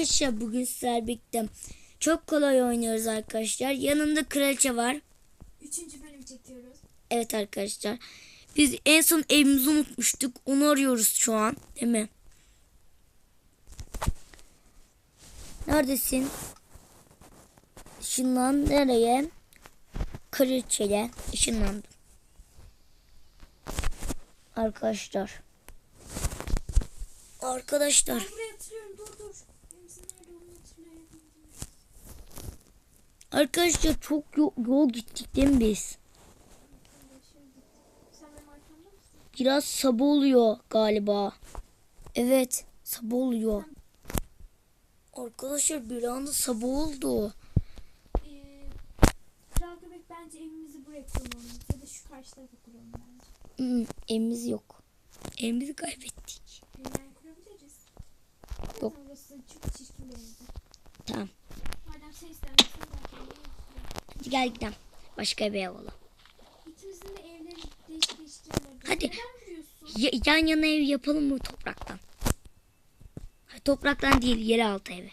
arkadaşlar bugün sizlerle birlikte çok kolay oynuyoruz arkadaşlar. Yanımda kraliçe var. Üçüncü bölüm çekiyoruz. Evet arkadaşlar. Biz en son evimizi unutmuştuk. Onu arıyoruz şu an. Değil mi? Neredesin? Işınlan nereye? Kraliçeye ışınlandım. Arkadaşlar. Arkadaşlar. Buraya hatırlıyorum dur dur. Evimizin nerede olduğunu hatırlayabilirim. Arkadaşlar çok yol, yol gittik değil mi biz? Biraz sabah oluyor galiba. Evet sabah oluyor. Arkadaşlar bir anda sabah oldu. Ee, Kral Göbek bence evimizi buraya kurmamız ya da şu karşı tarafa kuralım bence. Hmm, evimiz yok. Evimizi kaybettik. Yeniden kurabiliriz. Yok. Zaten Burası çok çirkin bir evdi. Tamam. Sen. Hadi gel gidelim. Başka bir ev alalım. İkimizin de evleri değiş. Hadi. Ya- yan yana ev yapalım mı topraktan? Ha, topraktan değil yeraltı evi.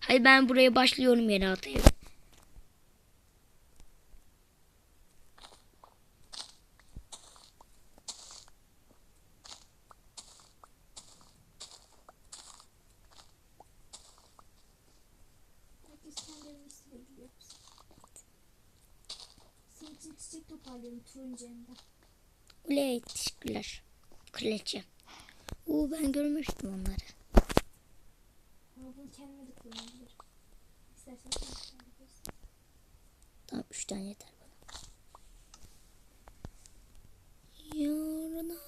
Hadi ben buraya başlıyorum yeraltı evi. Çiçek toparlıyorum turuncu. Oley teşekkürler. Kraliçe. Oo ben görmüştüm onları. Ama bunu kendime de kullanabilirim. İstersen sen. Tamam üç tane yeter bana. Yarına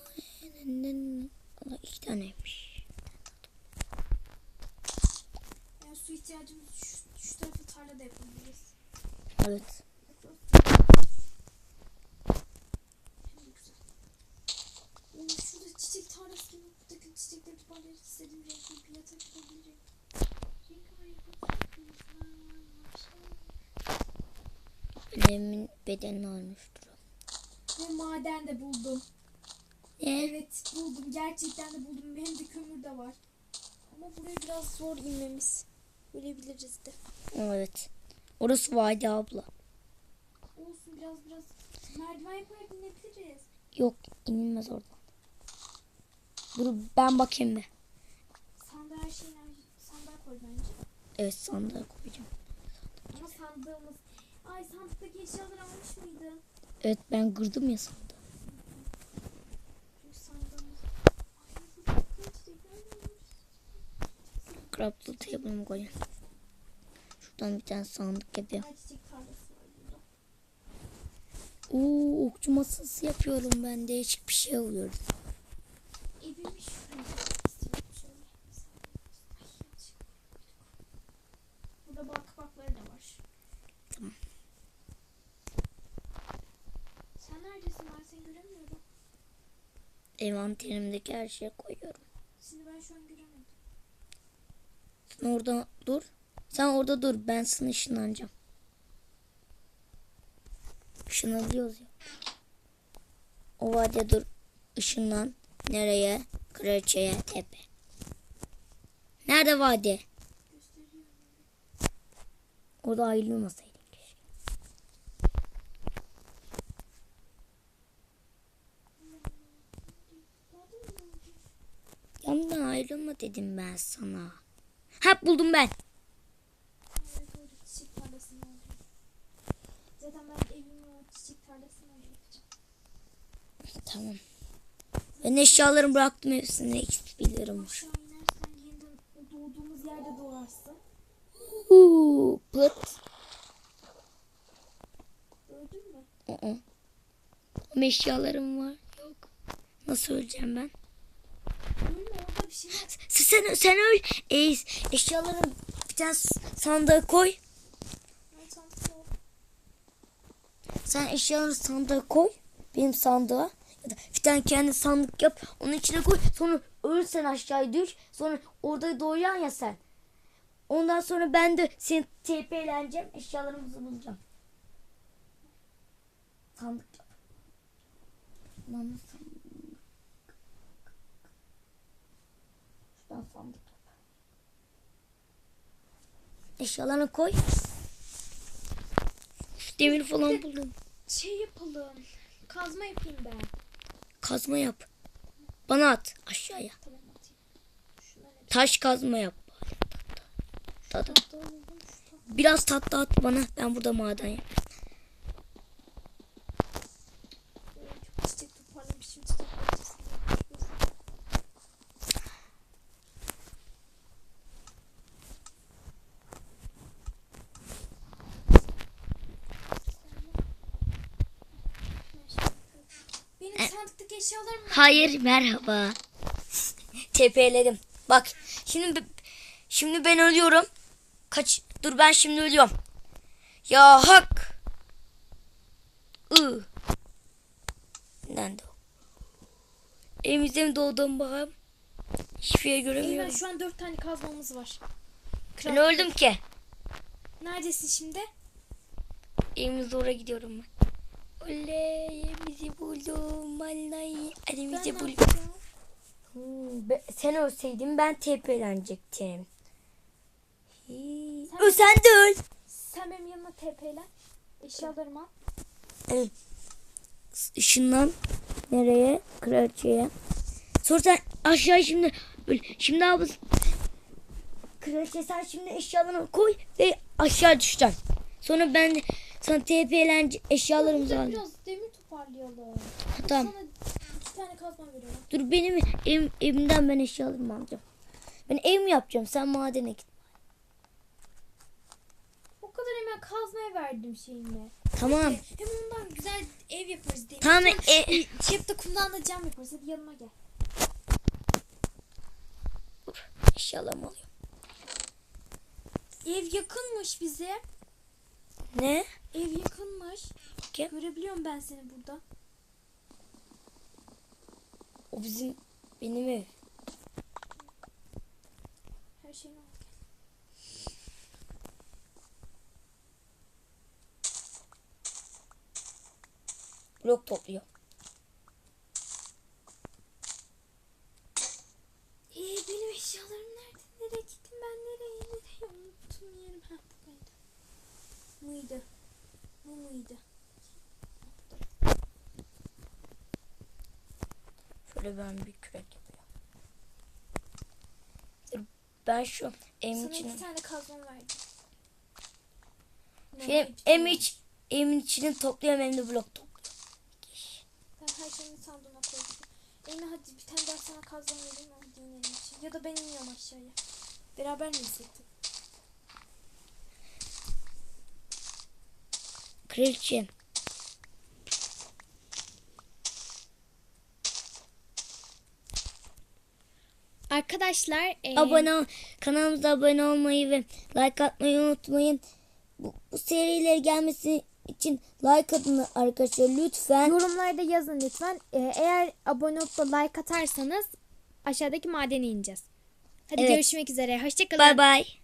Allah iki taneymiş. Yani su ihtiyacımız şu, şu tarafı tarlada yapabiliriz. Evet. Evimin bedenini almıştır. Ve maden de buldum. Ne? Evet buldum. Gerçekten de buldum. Hem de kömür de var. Ama buraya biraz zor inmemiz. Ölebiliriz de. Evet. Orası vadi abla. Olsun biraz biraz merdiven yaparak inebiliriz. Yok inilmez oradan. Dur ben bakayım bir. Sandığa her şeyin sandığa koy bence. Evet sandığa koyacağım. Ama sandığımız... Ay sandıktaki eşyaları almış mıydın? Evet ben kırdım ya sandığı. Craftle table'ımı koyayım. Şuradan bir tane sandık yapayım. Oo okçu masası yapıyorum ben. Değişik bir şey oluyor. Evimi şuraya yapmak istiyorum şöyle. Ay yanlışlıkla. Burada bak bakları da var. Tamam. Sen neredesin? Ben seni göremiyorum. Envanterimdeki her şeyi koyuyorum. Seni ben şu an göremedim. Sen orada dur. Sen orada dur. Ben sana ışınlanacağım. Işınlanıyoruz ya. O vadiye dur. Işınlan. Nereye? Kraliçeye tepe. Nerede vadi? Gösteriyorum. Orada ayrılmasaydın keşke. Nerede mi oldu? Dedim ben sana. Ha buldum ben. Tamam. Ben eşyalarımı bıraktım hepsini. XP biliyorum. Doğduğumuz yerde doğarsın. Uuu pıt. Gördün mü? Aa. Ama eşyalarım var. Yok. Nasıl öleceğim ben? Ölme şey. Sen, sen, öl. E, eşyalarını bir tane sandığa koy. Sen eşyaları sandığa koy. Benim sandığa. Ya da bir tane kendi sandık yap. Onun içine koy. Sonra ölürsen aşağıya düş. Sonra orada doğuyan ya sen. Ondan sonra ben de seni TP'leneceğim. Eşyalarımızı bulacağım. Sandık yap. Lan sandık. Şuradan sandık eşyalarını koy. Şu demir falan buldum. Şey yapalım. Kazma yapayım ben. Kazma yap. Bana at aşağıya. Tamam Taş kazma yap. Tahta. Biraz tatlı at bana. Ben burada maden yap. Çok çiçek toparlamışım. Çiçek bahçesinde. Benim sandıktaki eşyalarım var. Hayır merhaba. Tepeledim. Bak şimdi şimdi ben ölüyorum. Kaç dur ben şimdi ölüyorum. Ya hak. I. Nerede o? Evimizde mi doğdum bakalım? Hiçbir şey göremiyorum. şu an dört tane kazmamız var. Ben öldüm ki. Neredesin şimdi? Evimizde oraya gidiyorum ben. Oley Buldum. yapacağım? Hmm, be- sen ölseydin ben tepelenecektim. Sen- sen de öl. Sen benim yanıma TP'len. Eşyalarımı al. Evet. Işınlan. Nereye? Kraliçeye. Sonra sen aşağı şimdi öl. Şimdi abi Kraliçe sen şimdi eşyalarını koy ve aşağı düşeceksin. Sonra ben sana TP'len eşyalarımızı alacağım. Biraz demir toparlayalım. Tamam. Sana iki tane kazma veriyorum. Dur benim ev, evimden ben eşyalarımı alacağım. Ben ev mi yapacağım? Sen madene git. O kadar hemen kazmaya verdim şeyimi. Tamam. Hem ondan güzel ev yaparız demir. Tamam, e- da kumdan da cam yaparız. Hadi yanıma gel. Eşyalarımı alıyorum. Ev yakınmış bize. Ne? Ev yakınmış. Görebiliyorum ben seni burada. O bizim benim ev. Her şeyini al. Blok topluyor. Ee, benim eşyalarım nerede? Nereye gittim ben? Nereye? Nereye? Unuttum yerim. Ha buradaydı. Mıydı? Bu muydu? Şöyle ben bir kürek yapıyorum. Ben şu evin Sana içine... iki tane kazma verdim. Ne, Şey, iki em tane. iç, evimin içini topluyorum hem de blok topluyorum. Ben her şeyini sandığıma koydum. Eymen hadi bir tane daha sana kazma vereyim ama dinleyelim için. Ya da ben iniyorum aşağıya. Beraber mi hissettik? Kraliçem. Arkadaşlar Abone ol, kanalımıza abone olmayı ve like atmayı unutmayın. Bu, bu seriler gelmesi için like atın arkadaşlar lütfen. yorumlarda yazın lütfen. Ee, eğer abone olup da like atarsanız aşağıdaki madene ineceğiz. Hadi Evet. görüşmek üzere. Hoşçakalın. Bay bay.